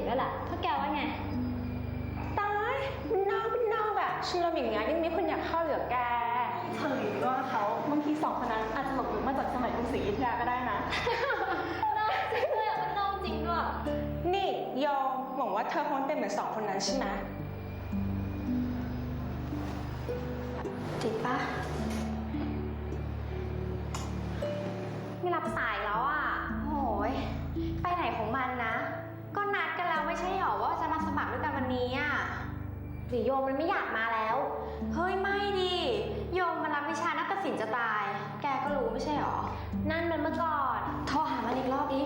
งด้วยล่ะถ้าแกว่าไง ตายเป็นนอกเป็นนอกอะฉันเราอย่างเงี้ยยังมีคนอยากเข้าเหลือแกเธอหรือว่าเขาบางทีสองคนนั้นอาจจะหลบหนีมาจากสมัยกรุงศรีอยุธยาก็ได้นะน้องจริงเลยอะมันน้องจริงด้วยนี่โยมหวังว่าเธอคงเป็นเหมือนสองคนนั้นใช่ไหมจริงปะไม่รับสายแล้วอะ นี้อะหรือโยมมันไม่อยากมาแล้ว เฮ้ยไม่ดิโยมมันรับวิชานักศิลป์จะตาย แกก็รู้ไม่ใช่หรอ นั่นมันเมื่อก่อน โทรหามันอีกรอบดิ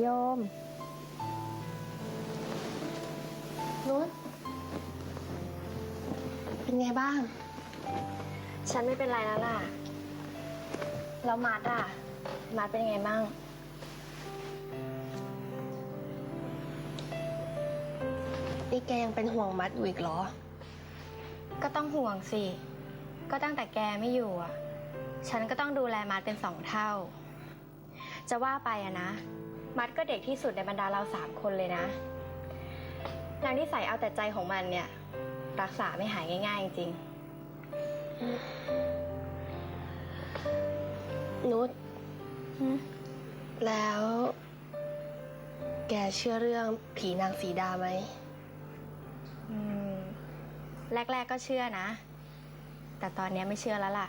โยม นุชเป็นไงบ้าง ฉันไม่เป็นไรแล้วล่ะ แล้วมัดอะมัดเป็นยังไงบ้าง นี่แกยังเป็นห่วงมัดอยู่อีกเหรอ ก็ต้องห่วงสิ ก็ตั้งแต่แกไม่อยู่อะ ฉันก็ต้องดูแลมัดเป็นสองเท่า จะว่าไปอะนะ มัดก็เด็กที่สุดในบรรดาเราสามคนเลยนะนางที่ใส่เอาแต่ใจของมันเนี่ย รักษาไม่หายง่ายๆจริงนุชๆหึแล้ว แกเชื่อเรื่องผีนางสีดาไหมอืม แรก ๆก็เชื่อนะ แต่ตอนเนี้ยไม่เชื่อแล้วล่ะ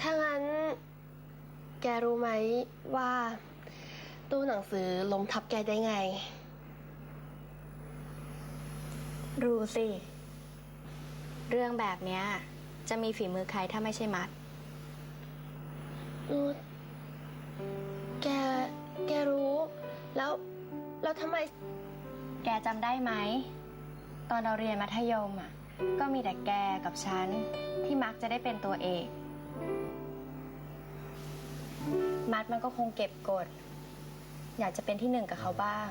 ถ้างั้น แกรู้ไหมว่า ตู้หนังสือล้มทับแกได้ไง รู้สิ เรื่องแบบเนี้ย จะมีฝีมือใครถ้าไม่ใช่มัดนุชแก แกรู้ แล้ว แล้วทำไม แกจำได้ไหม ตอนเราเรียนมัธยมอะ ก็มีแต่แกกับฉันที่มักจะได้เป็นตัวเอก มัดมันก็คงเก็บกด อยากจะเป็นที่หนึ่งกับเขาบ้าง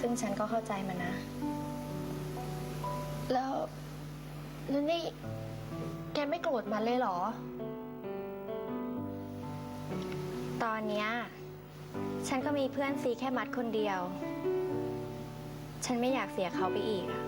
ซึ่งฉันก็เข้าใจมันนะ แล้วแล้วนี่ แกไม่โกรธมันเลยเหรอ ตอนเนี้ยฉันก็มีเพื่อนซีแค่มัดคนเดียว ฉันไม่อยากเสียเขาไปอีกอะ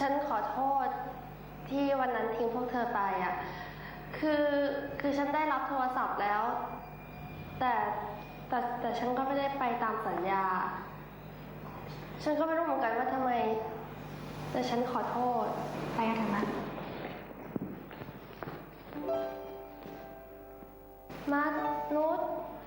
ฉันขอโทษที่วันนั้นทิ้งพวกเธอไปอะ คือคือฉันได้รับโทรศัพท์แล้ว แต่แต่แต่ฉันก็ไม่ได้ไปตามสัญญา ฉันก็ไม่รู้เหมือนกันว่าทำไม แต่ฉันขอโทษ ไปกันเถอะมัดมานุชเ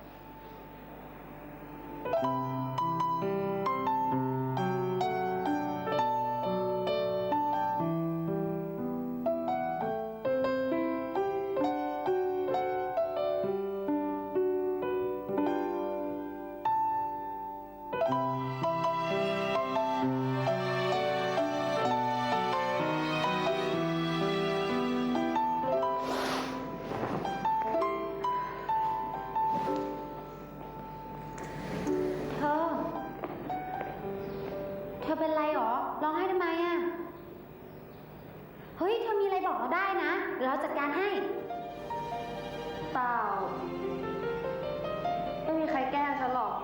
แก้ฉันหรอก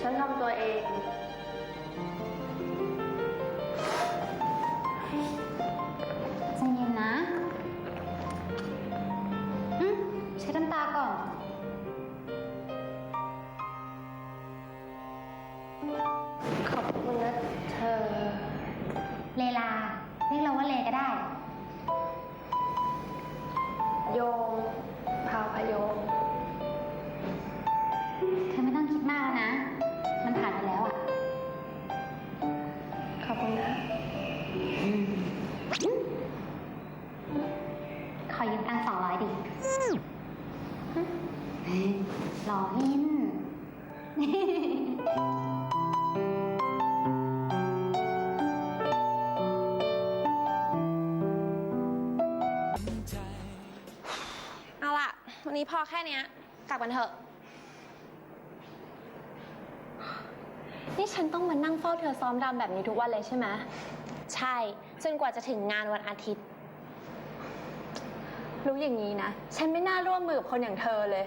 ฉันทำตัวเอง ใจเย็นนะอืมใช้น้ำตาก่อน ขอบคุณนะเธอ เลลา เรียกเราว่าเลก็ได้ โยมพาวพยม นี้พอแค่เนี้ย กลับกันเถอะ นี่ฉันต้องมานั่งเฝ้าเธอซ้อมรำแบบนี้ทุกวันเลยใช่ไหมใช่ จนกว่าจะถึงงานวันอาทิตย์ รู้อย่างนี้นะ ฉันไม่น่าร่วมมือกับคนอย่างเธอเลย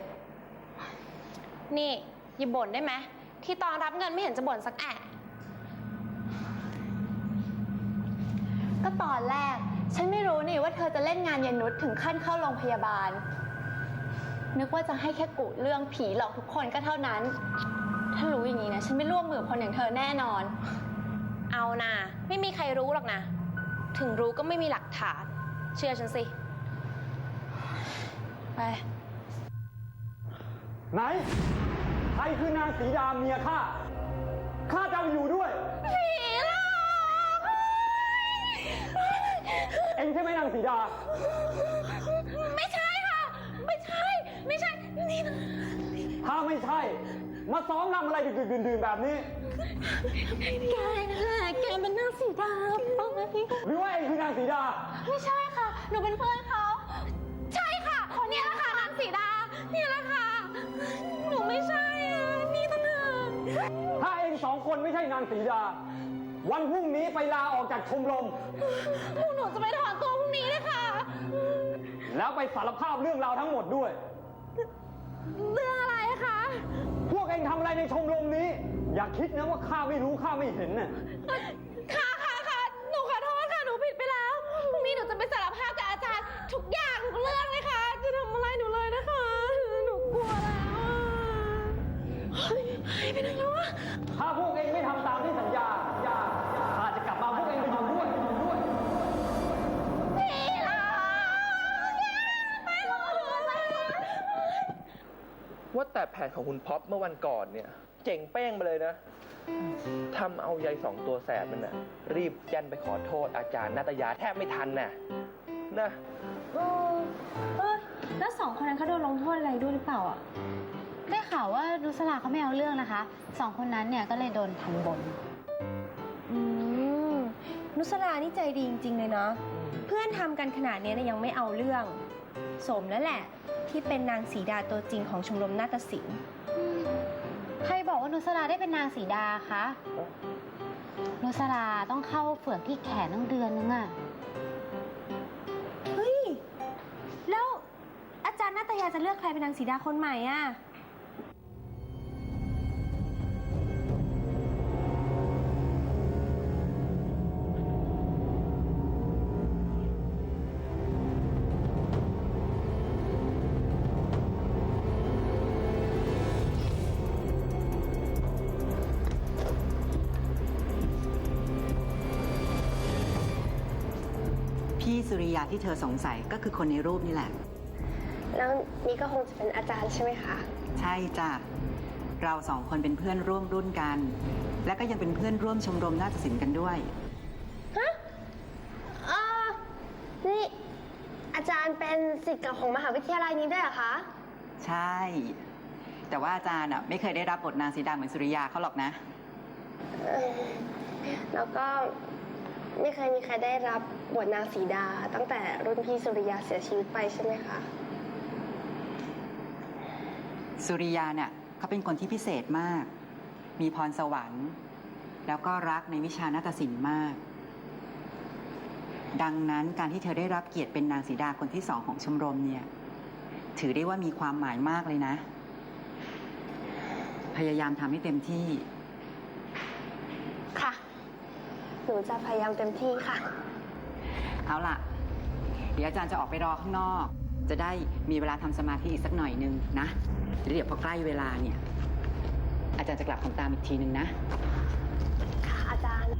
นี่อย่าบ่นได้ไหมที่ตอนรับเงินไม่เห็นจะบ่นสักแอะก็ตอนแรก ฉันไม่รู้นี่ว่าเธอจะเล่นงานยนนุชถึงขั้นเข้าโรงพยาบาล นึกว่าจะให้แค่กุเรื่องผีหลอกทุกคนก็เท่านั้น ถ้ารู้อย่างนี้นะ ฉันไม่ร่วมมือกับคนอย่างเธอแน่นอน เอานะไม่มีใครรู้หรอกนะ ถึงรู้ก็ไม่มีหลักฐาน เชื่อฉันสิ ไป ไหนใครคือนางสีดาเมียข้า ข้าจะเอาอยู่ด้วย ผีหลอกเองใช่ไหมนางสีดา ไม่ใช่ค่ะ ไม่ใช่ ไม่ใช่ นี่นะถ้าไม่ใช่ มาซ้อมรำอะไรดึกๆดื่นๆแบบนี้ แกนั่นแหละแกเป็นนางสีดาป้องนะพี่หรือว่าเองคือนางสีดา ไม่ใช่ค่ะ หนูเป็นเพื่อนเขา ใช่ค่ะคนนี้แหละค่ะนางสีดานี่แหละค่ะ หนูไม่ใช่อะนี่ต่างหากถ้าเองสองคนไม่ใช่นางสีดา วันพรุ่งนี้ไปลาออกจากชมรม พวกหนูจะไปถอนตัวพรุ่งนี้เลยค่ะ แล้วไปสารภาพเรื่องราวทั้งหมดด้วย เรื่องอะไรคะ พวกเองทำอะไรในชมรมนี้ อย่าคิดนะว่าข้าไม่รู้ข้าไม่เห็นน่ะค่ะค่ะ แต่แผนของคุณพ็อปเมื่อวันก่อนเนี่ย เจ๋งเป้งไปเลยนะทำเอายายสองตัวแสบมันน่ะ รีบแจ้นไปขอโทษอาจารย์นาตยาแทบไม่ทันน่ะนะเออเออแล้วสองคนนั้นเขาโดนลงโทษอะไรด้วยหรือเปล่าอะได้ข่าวว่านุสลาเขาไม่เอาเรื่องนะคะสองคนนั้นเนี่ยก็เลยโดนทันบน อืมนุสลานี่ใจดีจริงๆเลยเนาะเพื่อนทำกันขนาดนี้นะยังไม่เอาเรื่อง สมแล้วแหละ ที่เป็นนางสีดาตัวจริงของชมรมนาฏศิลป์ ใครบอกว่านุสลาได้เป็นนางสีดาคะนุสลาต้องเข้าเฝือกที่แขนตั้งเดือนนึงอะเฮ้ย แล้วอาจารย์นาตยาจะเลือกใครเป็นนางสีดาคนใหม่อะ สุริยาที่เธอสงสัยก็คือคนในรูปนี่แหละ แล้วนี่ก็คงจะเป็นอาจารย์ใช่ไหมคะ ใช่จ้ะ เราสองคนเป็นเพื่อนร่วมรุ่นกัน และก็ยังเป็นเพื่อนร่วมชมรมนาฏศิลป์กันด้วย ฮะเออนี่อาจารย์เป็นศิษย์เก่าของมหาวิทยาลัยนี้ด้วยเหรอคะ ใช่ แต่ว่าอาจารย์อะไม่เคยได้รับบทนางสีดาเหมือนสุริยาเขาหรอกนะเออแล้วก็ ไม่เคยมีใครได้รับบทนางสีดา ตั้งแต่รุ่นพี่สุริยาเสียชีวิตไปใช่ไหมคะ สุริยาเนี่ยเขาเป็นคนที่พิเศษมาก มีพรสวรรค์ แล้วก็รักในวิชานาฏศิลป์มาก ดังนั้นการที่เธอได้รับเกียรติเป็นนางสีดาคนที่สองของชมรมเนี่ย ถือได้ว่ามีความหมายมากเลยนะ พยายามทำให้เต็มที่ นูจะพยายามเต็มที่ค่ะ เอาล่ะ เดี๋ยวอาจารย์จะออกไปรอข้างนอก จะได้มีเวลาทำสมาธิอีกสักหน่อยนึงนะเดี๋ยวพอใกล้เวลาเนี่ย อาจารย์จะกลับของตามอีกทีนึงนะ ค่ะอาจารย์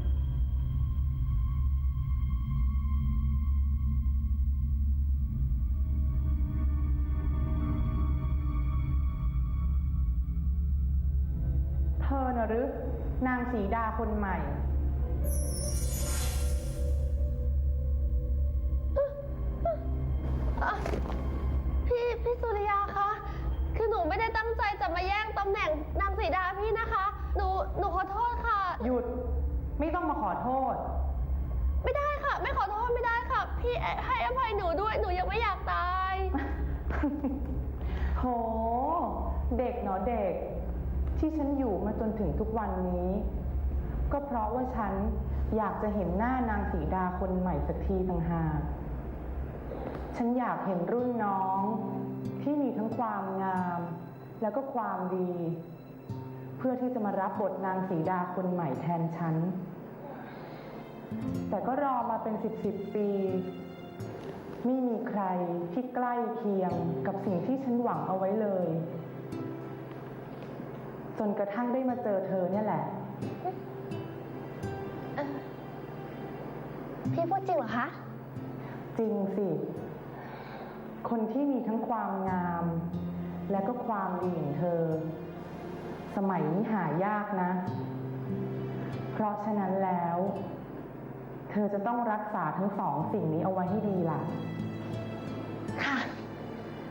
เธอนะหรือนางสีดาคนใหม่ ไม่ต้องมาขอโทษ ไม่ได้ค่ะ ไม่ขอโทษไม่ได้ค่ะ พี่ให้อภัยหนูด้วยหนูยังไม่อยากตาย โห เด็กเนาะเด็ก ที่ฉันอยู่มาจนถึงทุกวันนี้ ก็เพราะว่าฉันอยากจะเห็นหน้านางสีดาคนใหม่สักทีต่างหากฉันอยากเห็นรุ่นน้องที่มีทั้งความงาม แล้วก็ความดี เพื่อที่จะมารับบทนางสีดาคนใหม่แทนฉัน แต่ก็รอมาเป็นสิบสิบปี ไม่มีใครที่ใกล้เคียงกับสิ่งที่ฉันหวังเอาไว้เลย จนกระทั่งได้มาเจอเธอเนี่ยแหละ พี่พูดจริงเหรอคะ จริงสิ คนที่มีทั้งความงาม และก็ความดีอย่างเธอ สมัยนี้หายากนะ เพราะฉะนั้นแล้ว เธอจะต้องรักษาทั้งสองสิ่งนี้เอาไว้ให้ดีล่ะ ค่ะ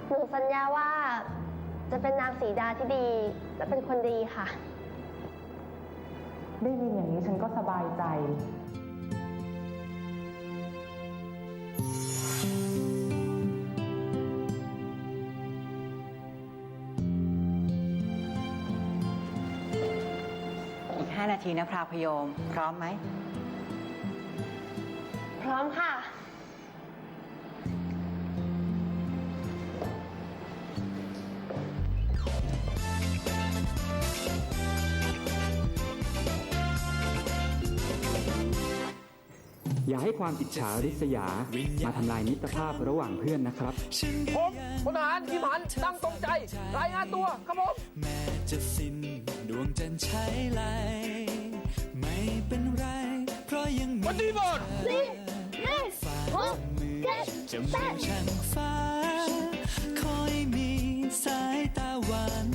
หนูสัญญาว่าจะเป็นนางสีดาที่ดี และเป็นคนดีค่ะ ได้ยินอย่างนี้ฉันก็สบายใจ อีก 5 นาทีนะพราวพยม พร้อมไหมพ ร้อมค่ะ อย่าให้ความอิจฉาริษยา มาทำลายมิตรภาพระหว่างเพื่อนนะครับ ผมพลทหารพิมันตั้งตรงใจ รายงานตัวครับผม แม้จะสิ้นดวงจันทร์ใช้ไหลไม่เป็นไรเพราะยังมี วันดีบอดฟ้ามือจะมองช่างฟ้าคอยมีสายตาหวาน